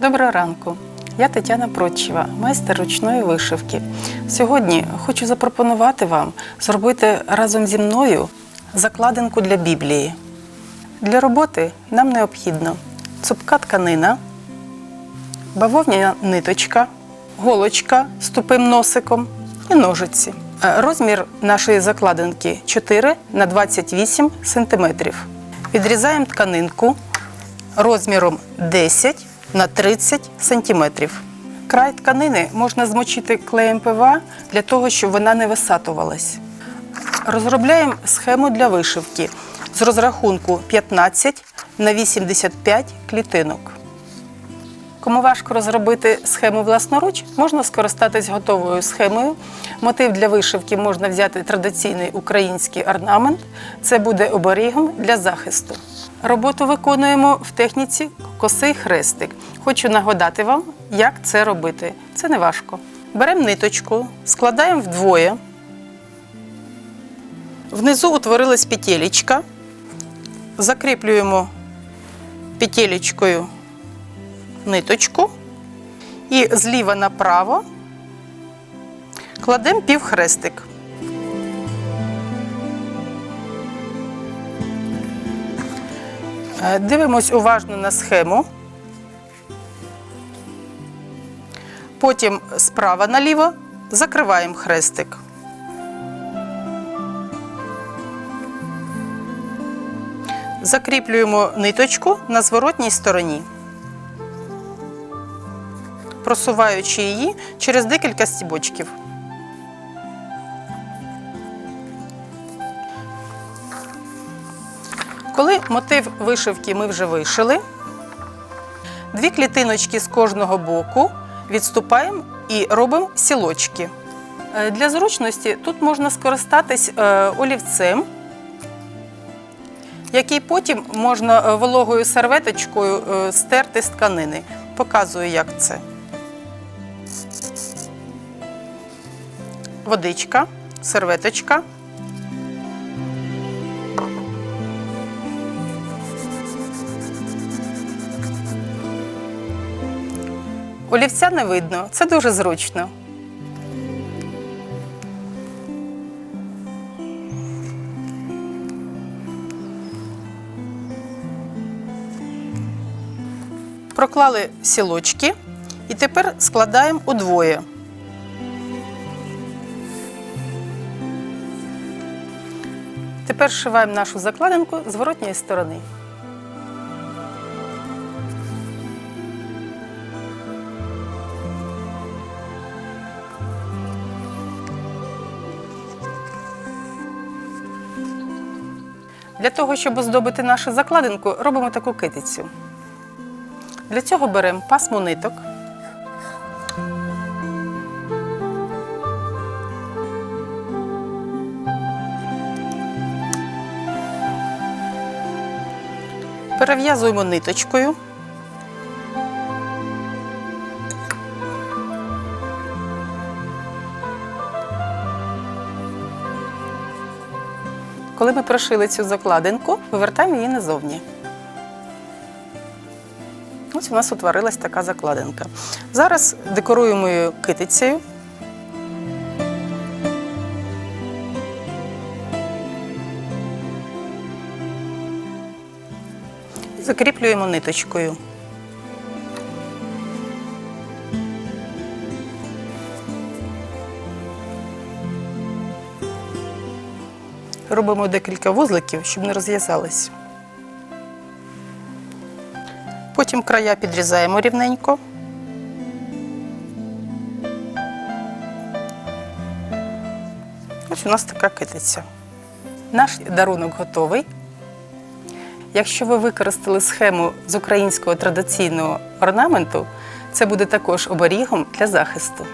Доброго ранку. Я Тетяна Протчева, майстер ручної вишивки. Сьогодні хочу запропонувати вам зробити разом зі мною закладинку для Біблії. Для роботи нам необхідно цупка тканина, бавовняна ниточка, голочка з тупим носиком і ножиці. Е, Розмір нашої закладинки 4 на 28 см. Відрізаємо тканинку розміром 10 на 30 см. Край тканини можна змочити клеєм ПВА для того, щоб вона не висатувалась. Розробляємо схему для вишивки з розрахунку 15 на 85 клітинок. Кому важко розробити схему власноруч, можна скористатись готовою схемою. Мотив для вишивки можна взяти традиційний український орнамент. Це буде оберігом для захисту. Роботу виконуємо в техніці косий хрестик. Хочу нагадати вам, як це робити. Це не важко. Беремо ниточку, складаємо вдвоє. Внизу утворилась петелечка. Закріплюємо петелечкою ниточку і зліва направо кладемо півхрестик. Дивимось уважно на схему. Потім справа наліво закриваємо хрестик. Закріплюємо ниточку на зворотній стороні просуваючи її через декілька стібочків. Коли мотив вишивки ми вже вишили, дві клітиночки з кожного боку відступаємо і робимо сілочки. Е, Для зручності тут можна скористатись е, олівцем, який потім можна е, вологою серветочкою стерти з тканини. Показую, як це. водичка, серветочка. Олівця не видно, це дуже зручно. Проклали сілочки і тепер складаємо удвоє. Тепер зшиваємо нашу закладинку з воротньої сторони. Для того, щоб оздобити нашу закладинку, робимо таку китицю. Для цього беремо пасму ниток. Перев'язуємо ниточкою. Коли ми прошили цю закладинку, вивертаємо її назовні. Ось у нас утворилась така закладинка. Зараз декоруємо її китицею. Закріплюємо ниточкою. Робимо декілька вузликів, щоб не розв'язались. Потім края підрізаємо рівненько. Ось у нас така китиця. Наш дарунок готовий. Якщо ви використали схему з українського традиційного орнаменту, це буде також оберігом для захисту.